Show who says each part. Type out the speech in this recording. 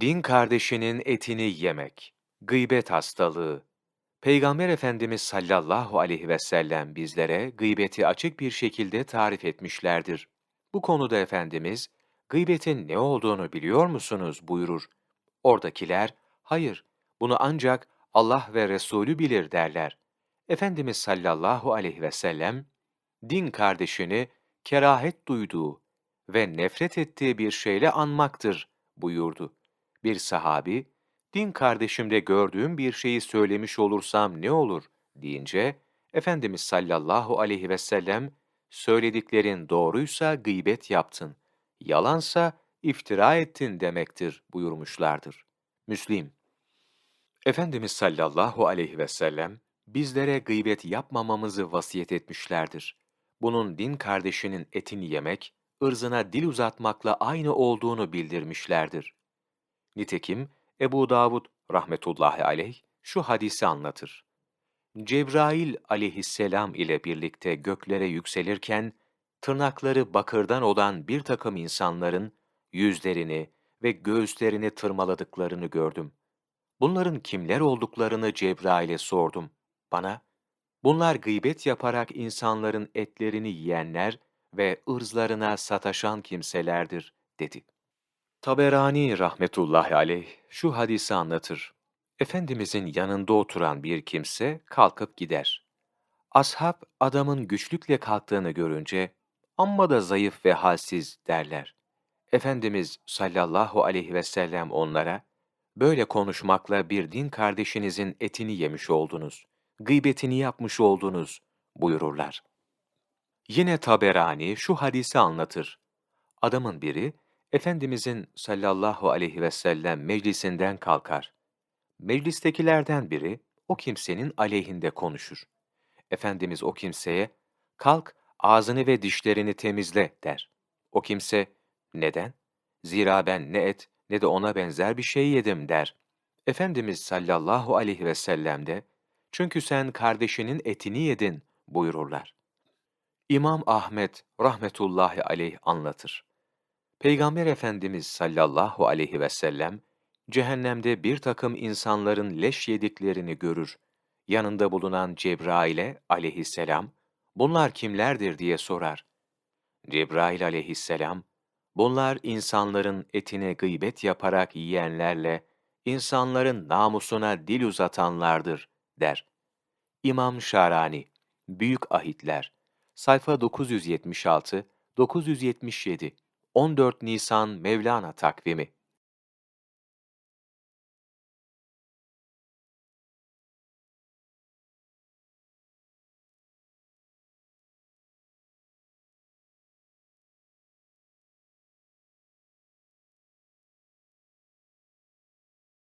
Speaker 1: Din kardeşinin etini yemek, gıybet hastalığı. Peygamber Efendimiz sallallahu aleyhi ve sellem bizlere gıybeti açık bir şekilde tarif etmişlerdir. Bu konuda Efendimiz, gıybetin ne olduğunu biliyor musunuz buyurur. Oradakiler, hayır, bunu ancak Allah ve Resulü bilir derler. Efendimiz sallallahu aleyhi ve sellem, din kardeşini kerahet duyduğu ve nefret ettiği bir şeyle anmaktır buyurdu. Bir sahabi, din kardeşimde gördüğüm bir şeyi söylemiş olursam ne olur deyince, Efendimiz sallallahu aleyhi ve sellem, söylediklerin doğruysa gıybet yaptın, yalansa iftira ettin demektir buyurmuşlardır. Müslim Efendimiz sallallahu aleyhi ve sellem, bizlere gıybet yapmamamızı vasiyet etmişlerdir. Bunun din kardeşinin etini yemek, ırzına dil uzatmakla aynı olduğunu bildirmişlerdir. Nitekim Ebu Davud rahmetullahi aleyh şu hadisi anlatır. Cebrail aleyhisselam ile birlikte göklere yükselirken, tırnakları bakırdan olan bir takım insanların yüzlerini ve göğüslerini tırmaladıklarını gördüm. Bunların kimler olduklarını Cebrail'e sordum. Bana, bunlar gıybet yaparak insanların etlerini yiyenler ve ırzlarına sataşan kimselerdir, dedi. Taberani rahmetullahi aleyh şu hadisi anlatır. Efendimizin yanında oturan bir kimse kalkıp gider. Ashab adamın güçlükle kalktığını görünce amma da zayıf ve halsiz derler. Efendimiz sallallahu aleyhi ve sellem onlara böyle konuşmakla bir din kardeşinizin etini yemiş oldunuz, gıybetini yapmış oldunuz buyururlar. Yine Taberani şu hadisi anlatır. Adamın biri Efendimizin sallallahu aleyhi ve sellem meclisinden kalkar. Meclistekilerden biri o kimsenin aleyhinde konuşur. Efendimiz o kimseye, kalk ağzını ve dişlerini temizle der. O kimse, neden? Zira ben ne et ne de ona benzer bir şey yedim der. Efendimiz sallallahu aleyhi ve sellem de, çünkü sen kardeşinin etini yedin buyururlar. İmam Ahmet rahmetullahi aleyh anlatır. Peygamber Efendimiz sallallahu aleyhi ve sellem, cehennemde bir takım insanların leş yediklerini görür. Yanında bulunan Cebrail'e aleyhisselam, bunlar kimlerdir diye sorar. Cebrail aleyhisselam, bunlar insanların etine gıybet yaparak yiyenlerle, insanların namusuna dil uzatanlardır, der. İmam Şarani, Büyük Ahitler, sayfa 976, 977, 14 Nisan Mevlana takvimi